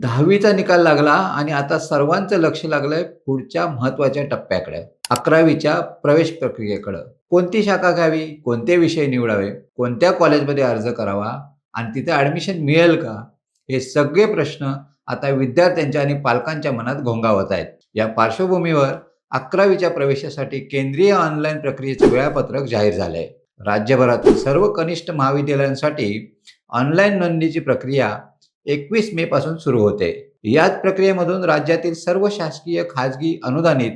दहावीचा निकाल लागला आणि आता सर्वांचं लक्ष लागलंय पुढच्या महत्त्वाच्या टप्प्याकडे अकरावीच्या प्रवेश प्रक्रियेकडं. कोणती शाखा घ्यावी? कोणते विषय निवडावे? कोणत्या कॉलेजमध्ये अर्ज करावा? आणि तिथे ऍडमिशन मिळेल का? हे सगळे प्रश्न आता विद्यार्थ्यांच्या आणि पालकांच्या मनात घोंगावत आहेत. या पार्श्वभूमीवर अकरावीच्या प्रवेशासाठी केंद्रीय ऑनलाईन प्रक्रियेचं वेळापत्रक जाहीर झालंय. राज्यभरातील सर्व कनिष्ठ महाविद्यालयांसाठी ऑनलाईन नोंदणीची प्रक्रिया एकवीस मे पासून सुरू होते. याच प्रक्रियेमधून राज्यातील सर्व शासकीय खाजगी अनुदानित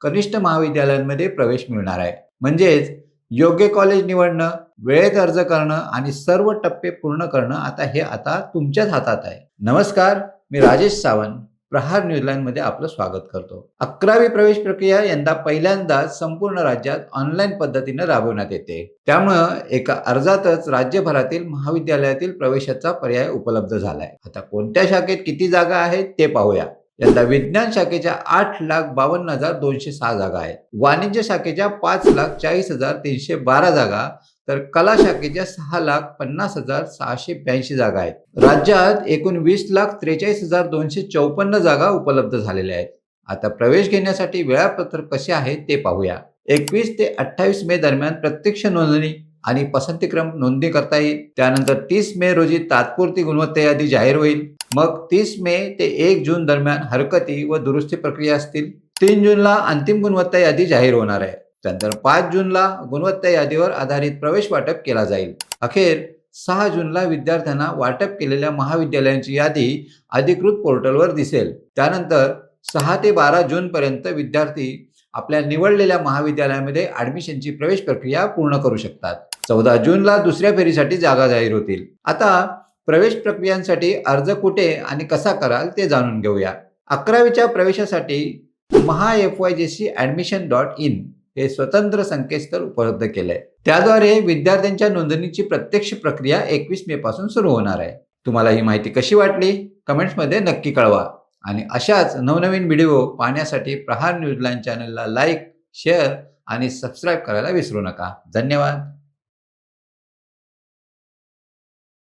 कनिष्ठ महाविद्यालयांमध्ये प्रवेश मिळणार आहे. म्हणजेच योग्य कॉलेज निवडणं वेळेत अर्ज करणं आणि सर्व टप्पे पूर्ण करणं आता हे आता तुमच्याच हातात आहे. नमस्कार मी राजेश सावंत. प्रहार न्यूझीलंडमध्ये आपलं स्वागत करतो. अकरावी प्रवेश प्रक्रिया यंदा पहिल्यांदाच संपूर्ण राज्यात ऑनलाईन पद्धतीने राबवण्यात येते. त्यामुळं एका अर्जातच राज्यभरातील महाविद्यालयातील प्रवेशाचा पर्याय उपलब्ध झालाय. आता कोणत्या शाखेत किती जागा आहेत ते पाहूया. यंदा विज्ञान शाखेच्या आठ लाख बावन्न हजार दोनशे सहा जागा आहेत. वाणिज्य शाखेच्या पाच लाख चाळीस हजार तीनशे बारा जागा तर कला शाखेच्या सहा लाख पन्नास हजार सहाशे ब्याऐंशी जागा आहेत. राज्यात एकूण वीस लाख त्रेचाळीस हजार दोनशे चौपन्न जागा उपलब्ध झालेल्या आहेत. आता प्रवेश घेण्यासाठी वेळापत्रक कसे आहे ते पाहूया. एकवीस ते अठ्ठावीस मे दरम्यान प्रत्यक्ष नोंदणी आणि पसंतीक्रम नोंदणी करता येईल. त्यानंतर तीस मे रोजी तात्पुरती गुणवत्ता यादी जाहीर होईल. मग तीस मे ते एक जून दरम्यान हरकती व दुरुस्ती प्रक्रिया असतील. तीन जूनला अंतिम गुणवत्ता यादी जाहीर होणार आहे. त्यानंतर पाच जूनला गुणवत्ता यादीवर आधारित प्रवेश वाटप केला जाईल. अखेर सहा जूनला विद्यार्थ्यांना वाटप केलेल्या महाविद्यालयांची यादी अधिकृत पोर्टलवर दिसेल. त्यानंतर सहा ते बारा जूनपर्यंत विद्यार्थी आपल्या निवडलेल्या महाविद्यालयामध्ये ऍडमिशनची प्रवेश प्रक्रिया पूर्ण करू शकतात. चौदा जूनला दुसऱ्या फेरीसाठी जागा जाहीर होतील. आता प्रवेश प्रक्रियांसाठी अर्ज कुठे आणि कसा कराल ते जाणून घेऊया. अकरावीच्या प्रवेशासाठी Maha F Y J C admission dot in हे स्वतंत्र संकेतस्थळ उपलब्ध केलंय. त्याद्वारे विद्यार्थ्यांच्या नोंदणीची प्रत्यक्ष प्रक्रिया एकवीस मे पासून सुरू होणार आहे. तुम्हाला ही माहिती कशी वाटली? कमेंट्समध्ये नक्की कळवा. आणि अशाच नवनवीन व्हिडिओ पाहण्यासाठी प्रहार न्यूजलाईन चॅनलला लाईक शेअर आणि सबस्क्राईब करायला विसरू नका. धन्यवाद.